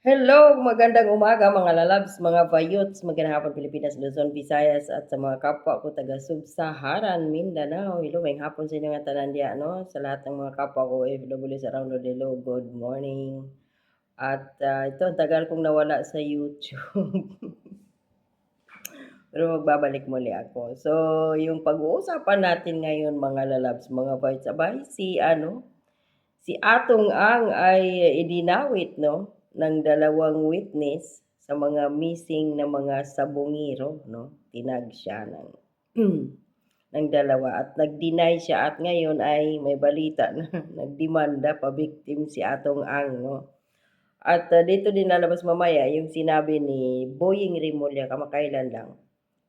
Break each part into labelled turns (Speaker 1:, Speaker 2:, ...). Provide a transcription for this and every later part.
Speaker 1: Hello, magandang umaga mga lalabs, mga bayots, magandang hapon Pilipinas, Luzon, Visayas at sa mga kapwa ko taga Sub-Saharan Mindanao. Hello, may hapon sa inyo nga tanan diya, no? Sa lahat ng mga kapwa ko OFW sa Round Hello, good morning. At uh, ito, ang tagal kong nawala sa YouTube. Pero magbabalik muli ako. So, yung pag-uusapan natin ngayon mga lalabs, mga bites, abay, si ano, si Atong Ang ay idinawit, no? Ng dalawang witness sa mga missing na mga sabungiro, no? Tinag siya ng ng dalawa at nag-deny siya at ngayon ay may balita na nagdemanda pa victim si Atong Ang, no? At uh, dito din lalabas mamaya yung sinabi ni Boying Rimulya kamakailan lang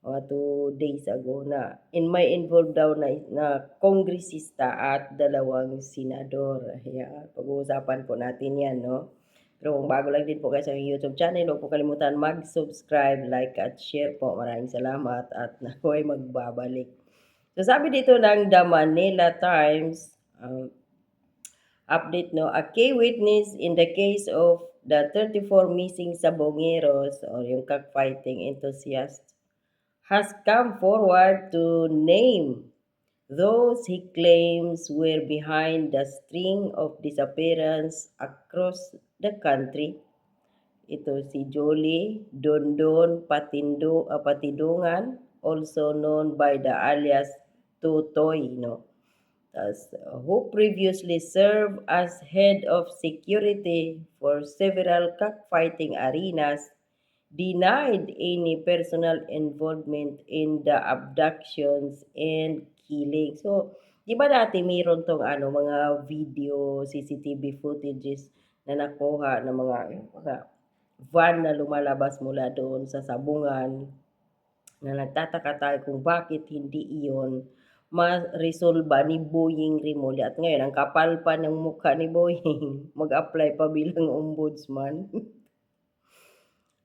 Speaker 1: mga two days ago na in my involved daw na, na kongresista at dalawang senador. Yeah, pag-uusapan po natin yan, no? Pero kung bago lang din po kayo sa YouTube channel, huwag po kalimutan mag-subscribe, like at share po. Maraming salamat at naku ay magbabalik. So sabi dito ng The Manila Times, um, update no, a key witness in the case of the 34 missing sabongeros or yung cockfighting enthusiasts has come forward to name those he claims were behind the string of disappearance across the country. Ito si Jolie Dondon Patindo, uh, Patidungan, also known by the alias Tutoy, no? Tas, uh, who previously served as head of security for several cockfighting arenas, denied any personal involvement in the abductions and killing. So, di ba dati mayroon tong ano, mga video, CCTV footages na nakuha ng mga, mga van na lumalabas mula doon sa sabungan na nagtataka tayo kung bakit hindi iyon ma-resolba ni Boying Rimulya. At ngayon, ang kapal pa ng mukha ni Boying, mag-apply pa bilang ombudsman.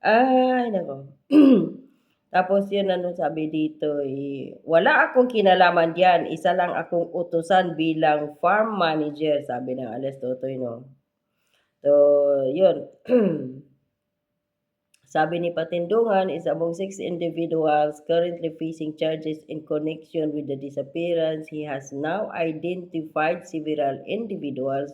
Speaker 1: Ay, nako. Tapos yun ano sabi dito, eh, wala akong kinalaman diyan, isa lang akong utusan bilang farm manager, sabi ng Ales Totoy, no. So, yun. sabi ni Patindungan is among six individuals currently facing charges in connection with the disappearance. He has now identified several individuals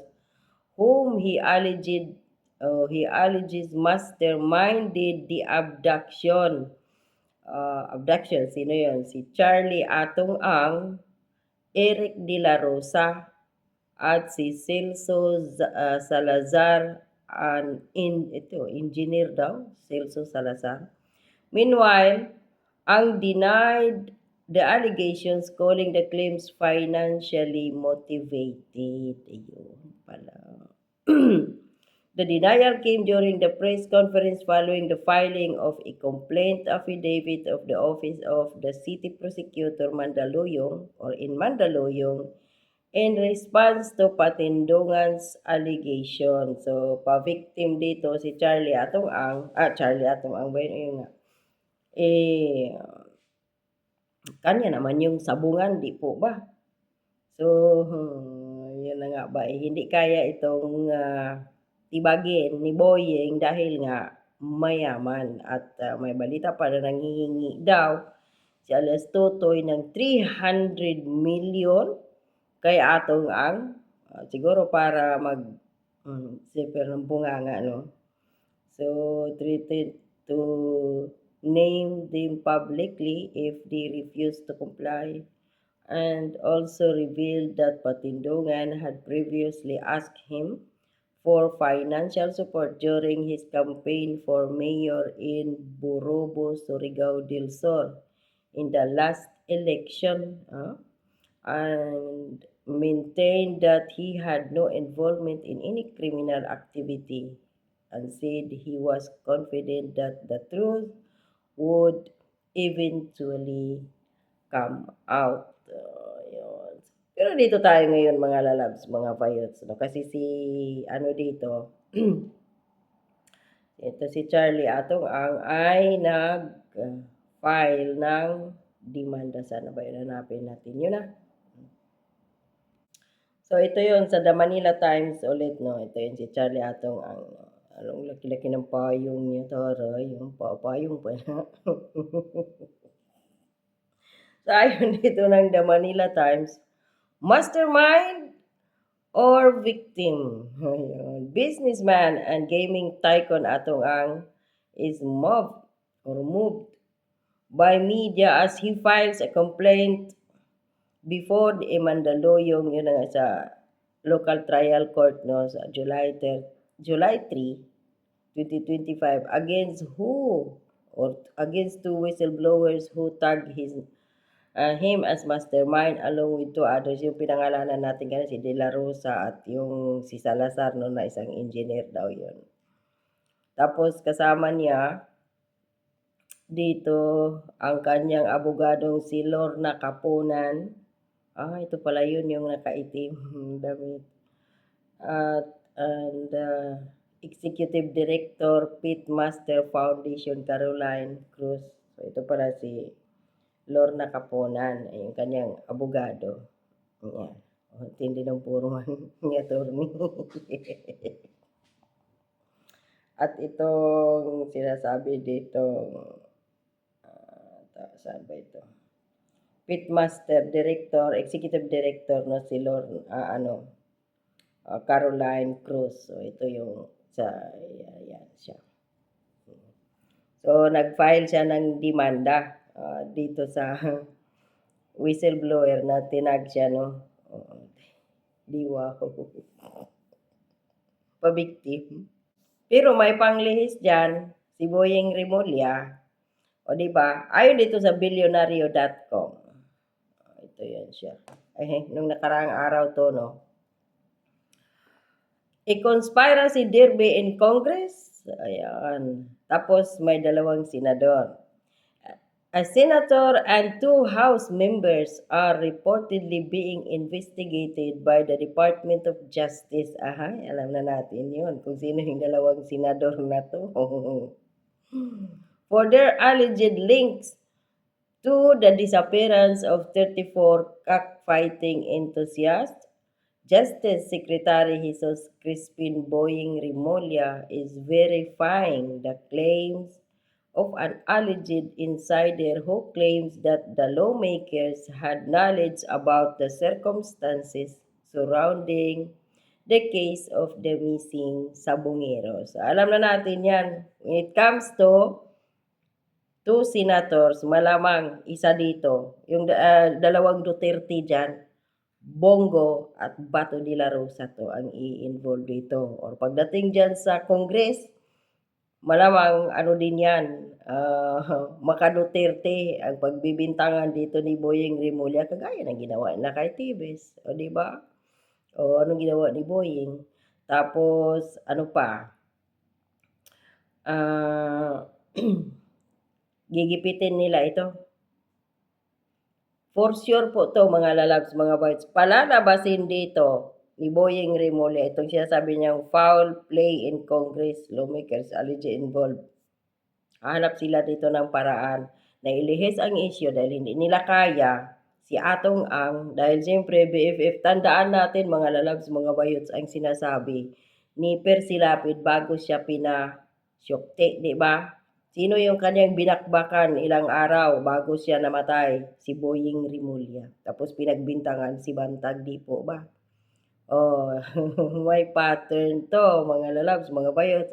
Speaker 1: whom he alleged uh, he alleges masterminded the abduction uh, abduction. Sino yon? Si Charlie Atong Ang, Eric De La Rosa, at si Celso uh, Salazar, an in, ito, engineer daw, Celso Salazar. Meanwhile, ang denied the allegations calling the claims financially motivated. Ayun pala. The denial came during the press conference following the filing of a complaint affidavit of the Office of the City Prosecutor Mandaluyong or in Mandaluyong in response to Patindungan's allegation. So, pa-victim dito si Charlie Atong Ang, ah, Charlie Atong Ang ba yun nga? Eh, kanya naman yung sabungan, di po ba? So, hmm, yun na nga ba, eh, hindi kaya itong uh, tibagin ni Boyeng dahil nga mayaman at uh, may balita pa na nangihingi daw si Alias Totoy ng 300 million kay atong ang uh, siguro para mag um, sipir ng bunganga no? So treated to name them publicly if they refuse to comply. And also revealed that Patindungan had previously asked him for financial support during his campaign for mayor in Borobo, Surigao del Sur in the last election uh, and maintained that he had no involvement in any criminal activity and said he was confident that the truth would eventually come out. Uh. Pero dito tayo ngayon mga lalabs, mga payots, no? Kasi si, ano dito, ito si Charlie Atong ang ay nag-file ng demanda. Sana ba yun hanapin natin yun na? So ito yon sa The Manila Times ulit, no? Ito yun si Charlie Atong ang, anong laki-laki ng payong niya, taray, yung pa payong pala. so, ayon dito ng The Manila Times, mastermind or victim? Ayun. Businessman and gaming tycoon atong ang is mobbed or moved by media as he files a complaint before the Mandaluyong, yun nga sa local trial court no sa July 3, July 3, 2025 against who? Or against two whistleblowers who tagged his uh, him as mastermind along with two others. Yung pinangalanan natin kanina si De La Rosa at yung si Salazar no na isang engineer daw yun. Tapos kasama niya dito ang kanyang abogadong si Lorna Kapunan ah ito pala yun yung nakaitim damit at and uh, Executive Director Pitmaster Foundation Caroline Cruz. So ito pala si Lorna Caponan, ay yung kanyang abogado. Yan. Oh, tindi ng puro ni attorney. At itong sinasabi dito, uh, saan ba ito? Pitmaster Director, Executive Director na si Lorna, ah, ano, uh, Caroline Cruz. So ito yung sa yan siya. So nag-file siya ng demanda uh, dito sa whistleblower na tinag siya no. Uh, diwa pabiktim. Pero may panglihis diyan si Boyeng Remulla. O di ba? Ayon dito sa billionario.com. Siya. Ay, nung nakaraang araw to no A conspiracy derby in Congress. Ayan. Tapos may dalawang senador. A senator and two House members are reportedly being investigated by the Department of Justice. Aha, alam na natin yun kung sino yung dalawang senador na to. For their alleged links to the disappearance of 34 cockfighting enthusiasts Justice Secretary Jesus Crispin Boying Remulla is verifying the claims of an alleged insider who claims that the lawmakers had knowledge about the circumstances surrounding the case of the missing sabongeros. Alam na natin yan. When it comes to two senators, malamang isa dito, yung uh, dalawang Duterte dyan, Bongo at Bato de la Rosa to ang i-involve dito. Or pagdating dyan sa Congress, malamang ano din yan, uh, Maka Duterte ang pagbibintangan dito ni Boyeng Remulla kagaya ng ginawa na kay Tibes. O di ba? O anong ginawa ni Boyeng? Tapos ano pa? Uh, gigipitin nila ito For sure po to mga lalabs, mga boys. Palalabasin dito ni Boyeng Remulla itong sinasabi niyang foul play in Congress lawmakers alleged involved. Hanap sila dito ng paraan na ilihis ang issue dahil hindi nila kaya si Atong Ang dahil siyempre BFF tandaan natin mga lalabs, mga bayots ang sinasabi ni Percy Lapid bago siya pina syokte, di ba? Sino yung kanyang binakbakan ilang araw bago siya namatay? Si Boying Rimulya. Tapos pinagbintangan si Bantag di po ba? Oh, may pattern to mga lalabs, mga bayot.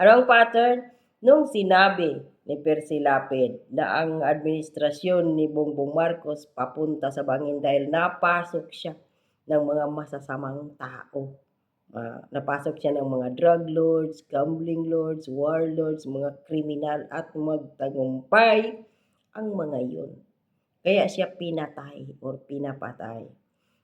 Speaker 1: Ano ang pattern? Nung sinabi ni Percy Lapid na ang administrasyon ni Bongbong Marcos papunta sa bangin dahil napasok siya ng mga masasamang tao Uh, napasok siya ng mga drug lords, gambling lords, warlords, mga kriminal at magtagumpay ang mga yun. Kaya siya pinatay or pinapatay.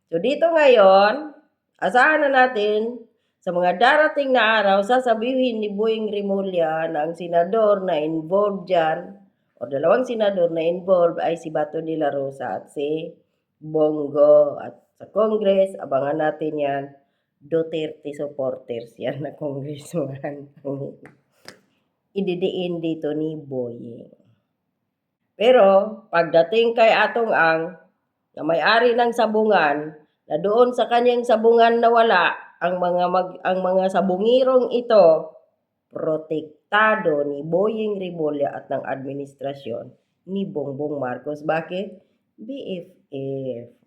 Speaker 1: So dito ngayon, asahan na natin sa mga darating na araw, sasabihin ni Boying Rimulya na ang senador na involved dyan, o dalawang senador na involved ay si Bato de Rosa at si Bongo. At sa Congress, abangan natin yan Duterte supporters yan na congressman. Ididiin dito ni Boying. Pero pagdating kay Atong Ang, na may-ari ng sabungan, na doon sa kanyang sabungan nawala ang mga mag, ang mga sabungirong ito protektado ni Boying Rebulya at ng administrasyon ni Bongbong Marcos. Bakit? BFF.